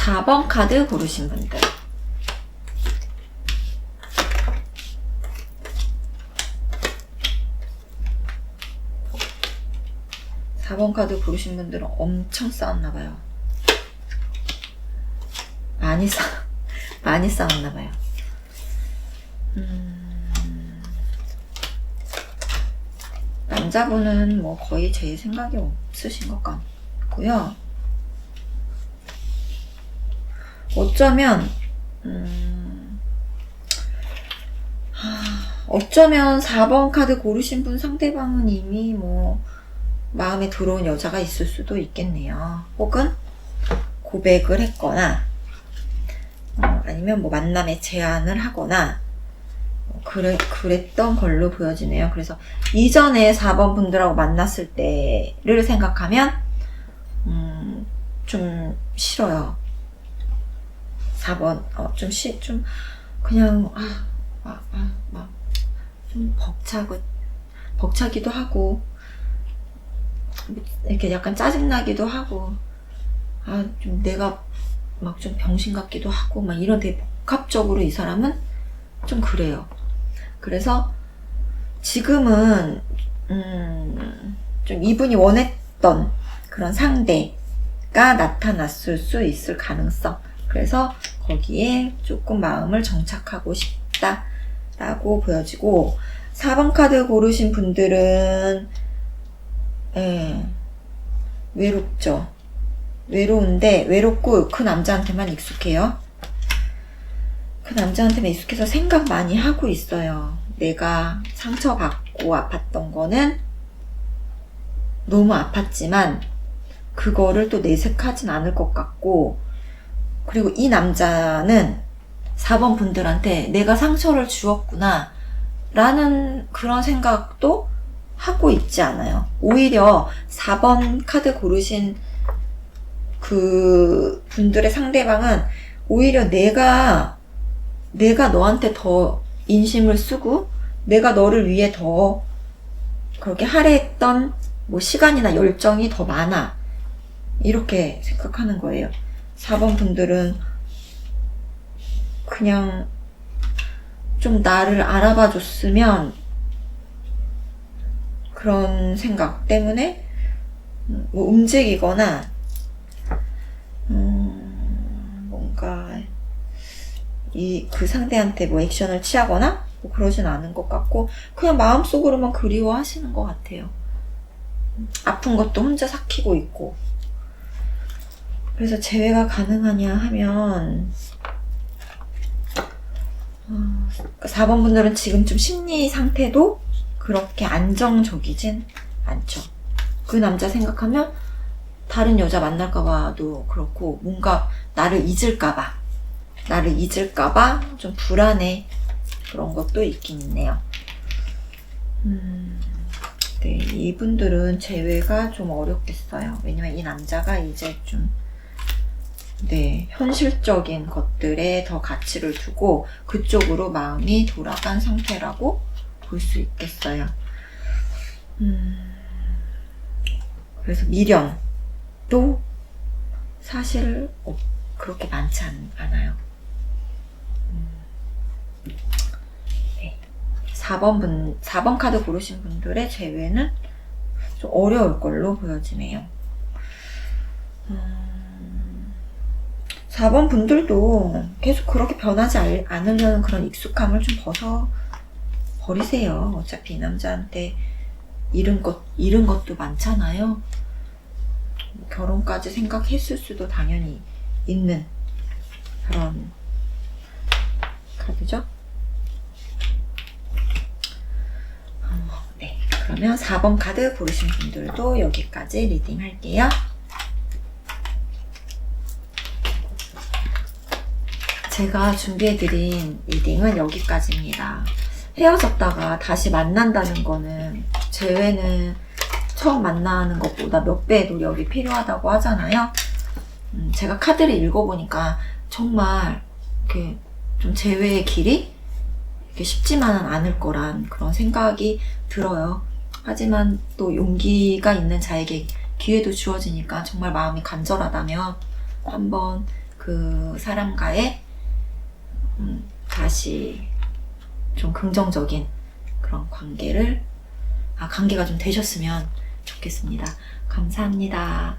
4번 카드 고르신 분들. 사번 카드 고르신 분들은 엄청 싸웠나봐요. 많이 싸, 많이 싸웠나봐요. 음, 남자분은 뭐 거의 제 생각이 없으신 것 같고요. 어쩌면 음, 하, 어쩌면 4번 카드 고르신 분 상대방은 이미 뭐 마음에 들어온 여자가 있을 수도 있겠네요. 혹은 고백을 했거나 어, 아니면 뭐 만남에 제안을 하거나 어, 그래, 그랬던 걸로 보여지네요. 그래서 이전에 4번 분들하고 만났을 때를 생각하면 음, 좀 싫어요. 4번 어, 좀 시, 좀 그냥 아, 아, 아, 막 좀 벅차고 벅차기도 하고 이렇게 약간 짜증나기도 하고 아 좀 내가 막 좀 병신 같기도 하고 막 이런 되게 복합적으로 이 사람은 좀 그래요. 그래서 지금은 음, 좀 이분이 원했던 그런 상대가 나타났을 수 있을 가능성. 그래서 거기에 조금 마음을 정착하고 싶다 라고 보여지고 4번 카드 고르신 분들은 예, 외롭죠. 외로운데 외롭고 그 남자한테만 익숙해요. 그 남자한테만 익숙해서 생각 많이 하고 있어요. 내가 상처받고 아팠던 거는 너무 아팠지만 그거를 또 내색하진 않을 것 같고 그리고 이 남자는 4번 분들한테 내가 상처를 주었구나 라는 그런 생각도 하고 있지 않아요. 오히려 4번 카드 고르신 그 분들의 상대방은 오히려 내가 내가 너한테 더 인심을 쓰고 내가 너를 위해 더 그렇게 할애했던 뭐 시간이나 열정이 더 많아. 이렇게 생각하는 거예요. 4번 분들은 그냥 좀 나를 알아봐 줬으면 그런 생각 때문에 음, 뭐 움직이거나 음, 뭔가 이 그 상대한테 뭐 액션을 취하거나 뭐 그러진 않은 것 같고 그냥 마음속으로만 그리워하시는 것 같아요. 음, 아픈 것도 혼자 삭히고 있고 그래서 재회가 가능하냐 하면 어, 4번 분들은 지금 좀 심리 상태도 그렇게 안정적이진 않죠. 그 남자 생각하면 다른 여자 만날까봐도 그렇고 뭔가 나를 잊을까봐 나를 잊을까봐 좀 불안해 그런 것도 있긴 있네요. 음, 네 이분들은 재회가 좀 어렵겠어요. 왜냐면 이 남자가 이제 좀 네, 현실적인 것들에 더 가치를 두고 그쪽으로 마음이 돌아간 상태라고 볼 수 있겠어요. 음, 그래서 미련도 사실 어, 그렇게 많지 않, 않아요. 음, 네. 4번 분, 4번 카드 고르신 분들의 제외는 좀 어려울 걸로 보여지네요. 음, 4번 분들도 계속 그렇게 변하지 알- 않으려는 그런 익숙함을 좀 벗어 버리세요. 어차피 이 남자한테 잃은 것, 잃은 것도 많잖아요. 결혼까지 생각했을 수도 당연히 있는 그런 카드죠. 어, 네. 그러면 4번 카드 고르신 분들도 여기까지 리딩 할게요. 제가 준비해드린 리딩은 여기까지입니다. 헤어졌다가 다시 만난다는 거는 재회는 처음 만나는 것보다 몇 배의 노력이 필요하다고 하잖아요. 음, 제가 카드를 읽어보니까 정말 이렇게 좀 재회의 길이 이렇게 쉽지만은 않을 거란 그런 생각이 들어요. 하지만 또 용기가 있는 자에게 기회도 주어지니까 정말 마음이 간절하다면 한번 그그 사람과의 음, 다시 좀 긍정적인 그런 관계를 아 관계가 좀 되셨으면 좋겠습니다. 감사합니다.